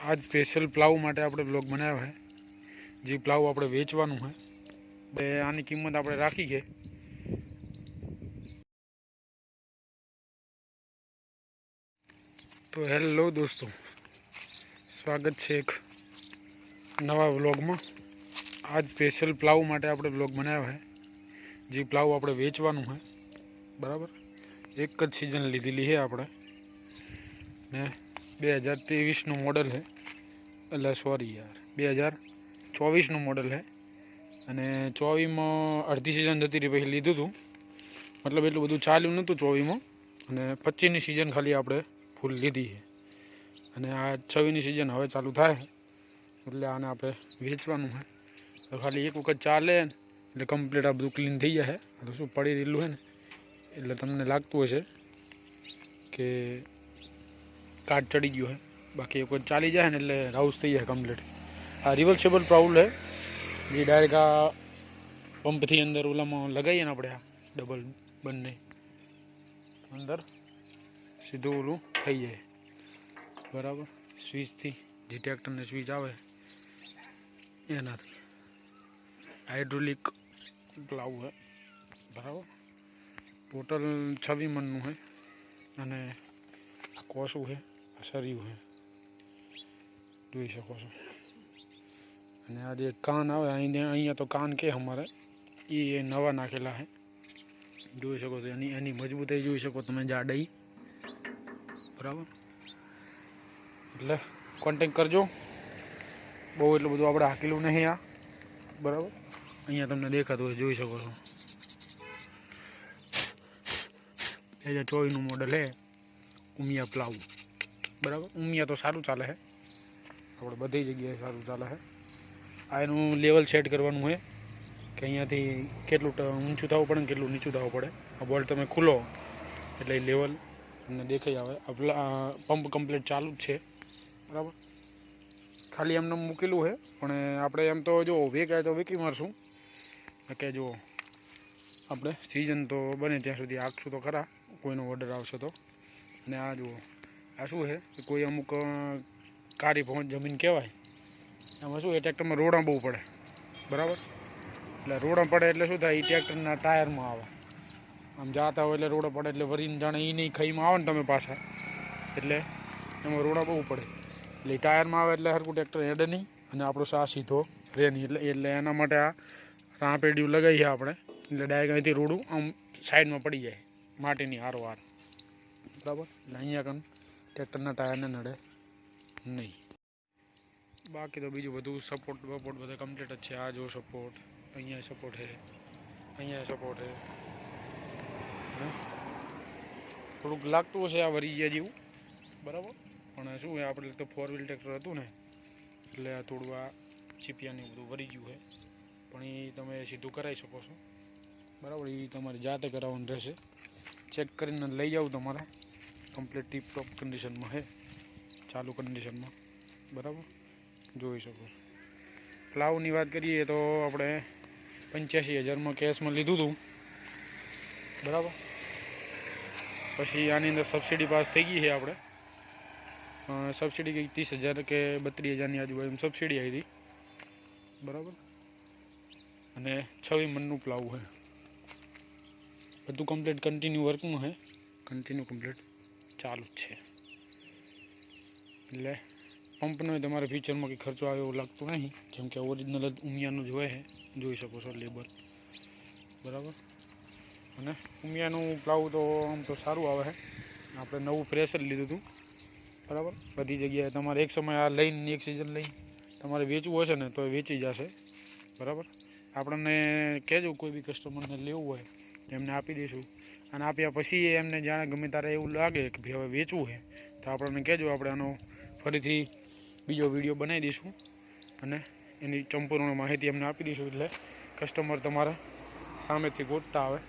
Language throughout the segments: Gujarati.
આજ સ્પેશિયલ પ્લાવ માટે આપણે બ્લોગ બનાવ્યો છે જે પ્લાવ આપણે વેચવાનું છે બે આની કિંમત આપણે રાખી છે તો હેલો દોસ્તો સ્વાગત છે એક નવા વ્લોગમાં આજ સ્પેશિયલ પ્લાવ માટે આપણે બ્લોગ બનાવ્યો છે જે પ્લાવ આપણે વેચવાનું છે બરાબર એક જ સિઝન લીધેલી છે આપણે ને બે હજાર ત્રેવીસનું મોડલ છે. એટલે સોરી યાર. બે હજાર ચોવીસનું મોડલ છે. અને ચોવીસમાં અડધી સિઝન જતી રહી, પછી લીધું હતું મતલબ એટલું બધું ચાલ્યું નહોતું ચોવીસમાં અને પચીસની સિઝન ખાલી આપણે ફૂલ લીધી છે. અને આ છવ્વીસની સિઝન હવે ચાલુ થાય એટલે આને આપણે વેચવાનું છે. તો ખાલી એક વખત ચાલે એટલે કમ્પ્લીટ આ બધું ક્લીન થઈ જશે તો શું પડી રહેલું છે ને? એટલે તમને લાગતું હશે કે કાર્ડ ચડી ગયું છે બાકી એક વખત ચાલી જાય ને એટલે રાઉસ થઈ જાય કમ્પ્લીટ આ રિવર્સેબલ પ્રાઉલ છે જે ડાયરેક્ટ આ પંપથી અંદર ઓલામાં લગાવીએ ને આપણે આ ડબલ બંને અંદર સીધું ઓલું થઈ જાય બરાબર સ્વિચથી જે ટ્રેક્ટરને સ્વિચ આવે એનાથી હાઇડ્રોલિક ગ્લાવ છે બરાબર ટોટલ છવ્વીસ મણનું છે અને આ કોસું છે આ સરિયું છે જોઈ શકો છો. અને આ જે કાન આવે અહીંયા તો કાન કે અમારે? એ નવા નાખેલા છે જોઈ શકો છો, એની એની મજબૂતાઈ જોઈ શકો તમે જાડાઈ. બરાબર? એટલે કોન્ટેક કરજો. બહુ એટલું બધું આપણે હાકેલું નહીં આ. બરાબર? અહીંયા તમને દેખાતું હોય, જોઈ શકો છો. બે હજાર ચોવીસનું મોડલ હે, ઉમિયા પ્લાવ. બરાબર? ઉમિયા તો સારું ચાલે છે આપણે બધી જગ્યાએ સારું ચાલે છે આ એનું લેવલ સેટ કરવાનું છે કે અહીંયાથી કેટલું ઊંચું થવું પડે ને કેટલું નીચું થવું પડે. આ બોલ તમે ખુલો. એટલે એ લેવલ તમને દેખાઈ આવે. આ પંપ કમ્પ્લીટ ચાલુ જ છે. બરાબર? ખાલી એમને મૂકેલું છે પણ આપણે એમ તો જો વેકાય તો વેકી મારશું. કે જો આપણે સિઝન તો બને ત્યાં સુધી આખશું તો ખરા. કોઈનો ઓર્ડર આવશે તો. અને આ જુઓ. આ શું છે? કોઈ અમુક કારી પહોંચ જમીન કહેવાય. એમાં શું એ ટ્રેક્ટરમાં રોડા બહુ પડે. બરાબર? એટલે રોડા પડે એટલે શું થાય? એ ટ્રેક્ટરના ટાયરમાં આવે. આમ જાતા હોય એટલે રોડા પડે એટલે વરીને જાણે એ નહીં ખાઈમાં આવે ને તમે પાછા. એટલે એમાં રોડા બહુ પડે. એટલે ટાયરમાં આવે એટલે સરખું ટ્રેક્ટર હેડે નહીં અને આપણો સા સીધો રહે નહીં. એટલે એટલે એના માટે આ રાંપેડિયું લગાવીએ આપણે. એટલે ડાયરેક્ટ અહીંથી રોડું આમ સાઈડમાં પડી જાય. માટીની હારો હાર બરાબર? એટલે અહીંયા કણ ટ્રેક્ટરના ટાયરને નડે નહીં. બાકી તો બીજું બધું સપોર્ટ બપોર્ટ બધા કમ્પ્લીટ જ છે. આ જો સપોર્ટ અહીંયા સપોર્ટ છે, અહીંયા સપોર્ટ છે? થોડુંક લાગતું હશે આ વરી ગયા જેવું, બરાબર? પણ શું છે આપણે તો ફોર વ્હીલ ટ્રેક્ટર હતું ને, એટલે આ થોડું આ ચીપિયાને બધું વરી ગયું છે. પણ એ તમે સીધું કરાવી શકો છો. બરાબર? એ તમારે જાતે કરાવવાનું રહેશે. ચેક કરીને લઈ જાવ તમારે. કમ્પ્લીટ ટીપ ટોપ કન્ડિશનમાં છે ચાલુ કન્ડિશનમાં બરાબર? જોઈ શકો પ્લાવની વાત કરીએ તો આપણે પંચ્યાસી હજારમાં કેશમાં લીધું હતું બરાબર? પછી આની અંદર સબસિડી પાસ થઈ ગઈ છે આપણે. સબસિડી કંઈક ત્રીસ હજાર કે બત્રીસ હજારની આજુબાજુ સબસિડી આવી હતી. બરાબર? અને છવ્વીસ મનનું પ્લાવ છે. બધું કમ્પ્લીટ કન્ટિન્યુ વર્કમાં છે કન્ટિન્યુ કમ્પ્લીટ ચાલુ જ છે. એટલે પંપનો તમારે ફ્યુચરમાં કંઈ ખર્ચો આવે એવું લાગતું નહીં. જેમ કે ઓરિજિનલ જ ઉમિયાનું જ હોય છે. જોઈ શકો છો લેબર. બરાબર? અને ઉમિયાનું પ્લાવ તો આમ તો સારું આવે છે. આપણે નવું ફ્રેશ જ લીધું હતું. બરાબર? બધી જગ્યાએ તમારે એક સમય આ લઈને એક સિઝન લઈને તમારે વેચવું હશે ને તો એ વેચી જશે. બરાબર? આપણને કહેજો કોઈ બી કસ્ટમરને લેવું હોય, એમને આપી દઈશું. અને આપ્યા પછી એમને જાણે ગમે તારે એવું લાગે કે ભાઈ હવે વેચવું છે તો આપણને કહેજો આપણે આનો ફરીથી બીજો વીડિયો બનાવી દઈશું અને એની સંપૂર્ણ માહિતી એમને આપી દઈશું એટલે કસ્ટમર તમારે સામેથી ગોતતા આવે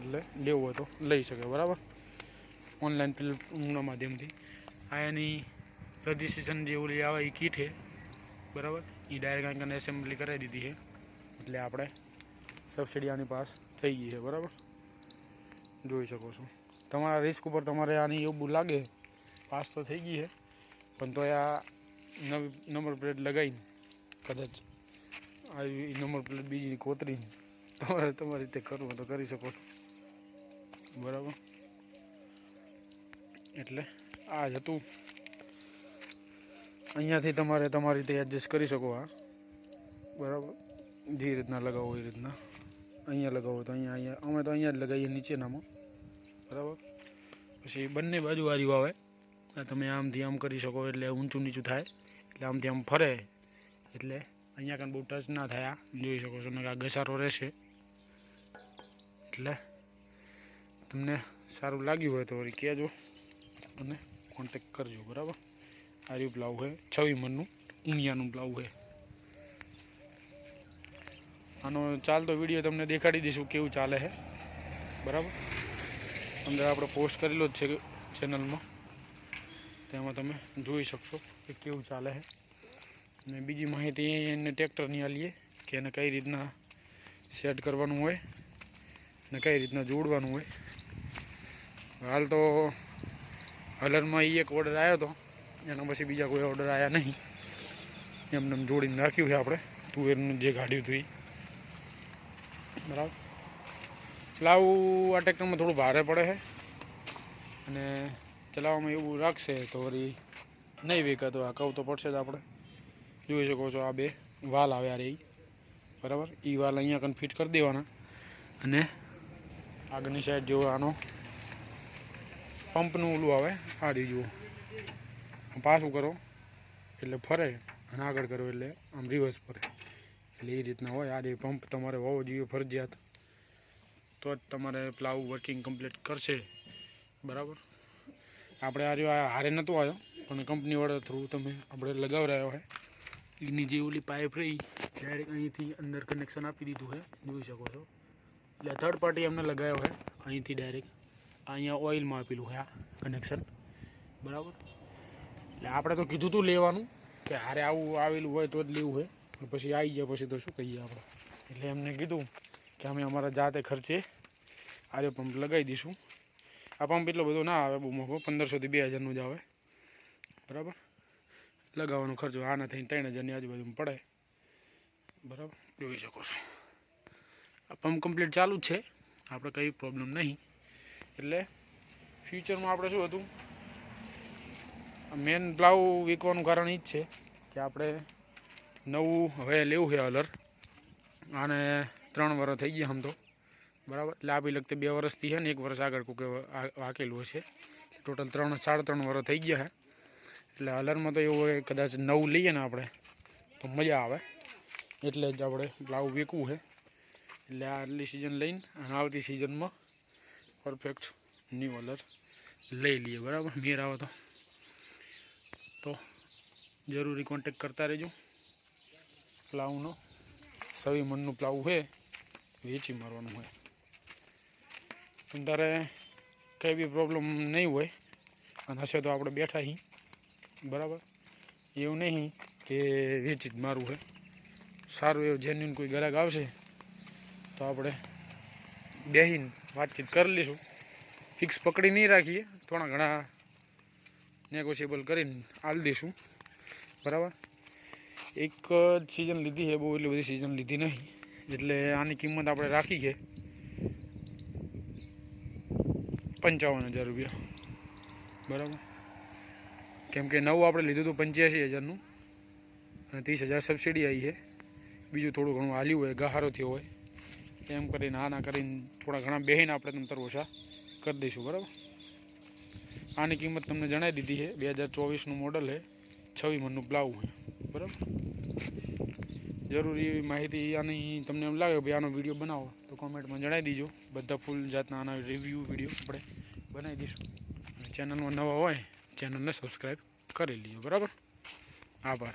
એટલે લેવું હોય તો લઈ શકે, બરાબર? ઓનલાઈન પ્લેટફોર્મના માધ્યમથી. આ એની રજિસ્ટ્રેશન જે ઓલી આવે એ કીટ છે બરાબર? એ ડાયરેક્ટ આંકને એસેમ્બલી કરાવી દીધી છે એટલે આપણે સબસિડી આની પાસ થઈ ગઈ છે બરાબર? જોઈ શકો છો. તમારા રિસ્ક ઉપર તમારે આની એવું લાગે, પાસ તો થઈ ગઈ છે, પણ તો આ નવી નંબર પ્લેટ લગાવીને, કદાચ આવી નંબર પ્લેટ બીજી કોતરીને, તમારે તમારી રીતે કરવું તો કરી શકો બરાબર? એટલે આ જ હતું. અહીંયાથી તમારે તમારી રીતે એડજસ્ટ કરી શકો આ. બરાબર? જે રીતના લગાવો એ રીતના. અહીંયા લગાવો તો અહીંયા અહીંયા. અમે તો અહીંયા જ લગાવીએ, નીચેનામાં. બરાબર? પછી બંને બાજુ વારી આવે તમે આમથી આમ કરી શકો, એટલે ઊંચું નીચું થાય. એટલે આમથી આમ ફરે. એટલે અહીંયા કાંઈ બહુ ટચ ના થાય જોઈ શકો છો આ ઘસારો રહેશે. એટલે તમને સારું લાગ્યું હોય તો વળી કહેજો અને કોન્ટેક કરજો, બરાબર? આર્યું પ્લાવ છે છવી મનનું ઉમિયાનું પ્લાવ છે આનો ચાલતો વીડિયો તમને દેખાડી દઈશું કેવું ચાલે છે. બરાબર? અંદર આપણે પોસ્ટ કરેલો જ છે ચેનલમાં તેમાં તમે જોઈ શકશો કે કેવું ચાલે છે. અને બીજી માહિતી એને ટ્રેક્ટરની આલીએ કે એને કઈ રીતના સેટ કરવાનું હોય અને કઈ રીતના જોડવાનું હોય. હાલ તો હલરમાં એ એક ઓર્ડર આવ્યો હતો એના પછી બીજા કોઈ ઓર્ડર આવ્યા નહીં. એમને જોડીને રાખ્યું છે આપણે તુવેરનું જે ગાડ્યું હતું બરાબર. પ્લાવ આ ટ્રેક્ટરમાં થોડું ભારે પડે છે. અને ચલાવવામાં એવું રાખશે તો વળી નહીં વેકાતો આ કહું તો પડશે જ આપણે. જોઈ શકો છો આ બે વાલ આવ્યા રે ઈ. બરાબર? એ વાલ અહીંયા કન ફિટ કરી દેવાના. અને આગળની સાઈડ જો આનો પંપનું ઓલું આવે, આ રહ્યું જુઓ. પાછું કરો, એટલે ફરે, અને આગળ કરો, એટલે આમ રિવર્સ ફરે. એટલે એ રીતના હોય. આ પંપ તમારે હોવો જોઈએ ફરજિયાત. તો જ તમારે પ્લાવ વર્કિંગ કમ્પ્લીટ કરશે. બરાબર? આપણે આ રહ્યો હારે નહોતો આવ્યો, પણ કંપનીવાળા થ્રુ તમે આપણે લગાવરાયો હોય એની જે ઓલી પાઇપ રહી ડાયરેક્ટ અહીંથી અંદર કનેક્શન આપી દીધું છે જોઈ શકો છો. એટલે થર્ડ પાર્ટી અમને લગાવ્યો છે અહીંથી ડાયરેક્ટ અહીંયા ઓઇલમાં આપેલું છે આ કનેક્શન બરાબર? એટલે આપણે તો કીધું હતું લેવાનું, કે હારે આવું આવેલું હોય તો જ લેવું હોય પછી આવી જાય પછી તો શું કહીએ આપણે? એટલે એમને કીધું કે અમે અમારા જાતે ખર્ચે આર્યો પંપ લગાવી દઈશું. આ પંપ એટલો બધો ના આવે બહુ મોંઘો પંદરસોથી બે હજારનું જ આવે. બરાબર? લગાવવાનો ખર્ચો આના થઈને ત્રણ હજારની આજુબાજુમાં પડે. બરાબર? જોઈ શકો છો. આ પંપ કમ્પ્લીટ ચાલુ જ છે. આપણે કંઈ પ્રોબ્લેમ નહીં. એટલે ફ્યુચરમાં આપણે શું હતું? મેન પ્લાવ વીકવાનું કારણ એ જ છે કે આપણે નવું હવે લેવું છે અલર આને ત્રણ વર્ષ થઈ ગયા આમ તો. બરાબર? એટલે બી લગતે બે વર્ષથી છે ને એક વર્ષ આગળ કોકે વાકેલું છે ટોટલ ત્રણ, સાડા ત્રણ વર્ષ થઈ ગયા છે. એટલે અલરમાં તો એવું હોય કદાચ નવું લઈએ ને આપણે, તો મજા આવે. એટલે જ આપણે બ્લાઉ વેકવું છે. એટલે આ આટલી સિઝન લઈને અને આવતી સિઝનમાં પરફેક્ટ ન્યૂ અલર લઈ લઈએ. બરાબર? મેર આવે તો. તો જરૂરી કોન્ટેક કરતા રહેજો. પ્લાવનો. સવી મનનું પ્લાવ છે વેચી મારવાનું હોય. તારે કંઈ બી પ્રોબ્લેમ નહીં હોય, અને હશે તો આપણે બેઠા હી. બરાબર? એવું નહીં કે વેચી જ મારવું હોય. સારું એવું જેન્યુન કોઈ ગ્રાહક આવશે, તો આપણે બેહીને વાતચીત કરી લઈશું. ફિક્સ પકડી નહીં રાખીએ, થોડા ઘણા નેગોશિયેબલ કરીને આલ દઈશું. બરાબર? એક જ સિઝન લીધી છે, બહુ એટલી બધી સિઝન લીધી નહીં. એટલે આની કિંમત આપણે રાખી છે. પંચાવન હજાર રૂપિયા. બરાબર? કેમ કે નવું આપણે લીધું હતું પંચ્યાસી હજારનું. અને ત્રીસ હજાર સબસિડી આવી છે. બીજું થોડું ઘણું હાલ્યું હોય, ગહારો થયો હોય. એમ કરીને, આના કરીને થોડા ઘણા બેહીને આપણે તંતર ઓછા કરી દઈશું, બરાબર? આની કિંમત તમને જણાવી દીધી છે, બે હજાર ચોવીસનું મોડલ છે, છવ્વીસ મનનું પ્લાવ છે બરાબર? જરૂરી એવી માહિતી આની તમને એમ લાગે ભાઈ આનો વીડિયો બનાવો, તો કોમેન્ટમાં જણાવી દીજો. બધા ફૂલ જાતના આના રિવ્યૂ વીડિયો આપણે બનાવી દઈશું. ચેનલમાં નવા હોય ચેનલને સબસ્ક્રાઈબ કરી લીજો. બરાબર? આભાર.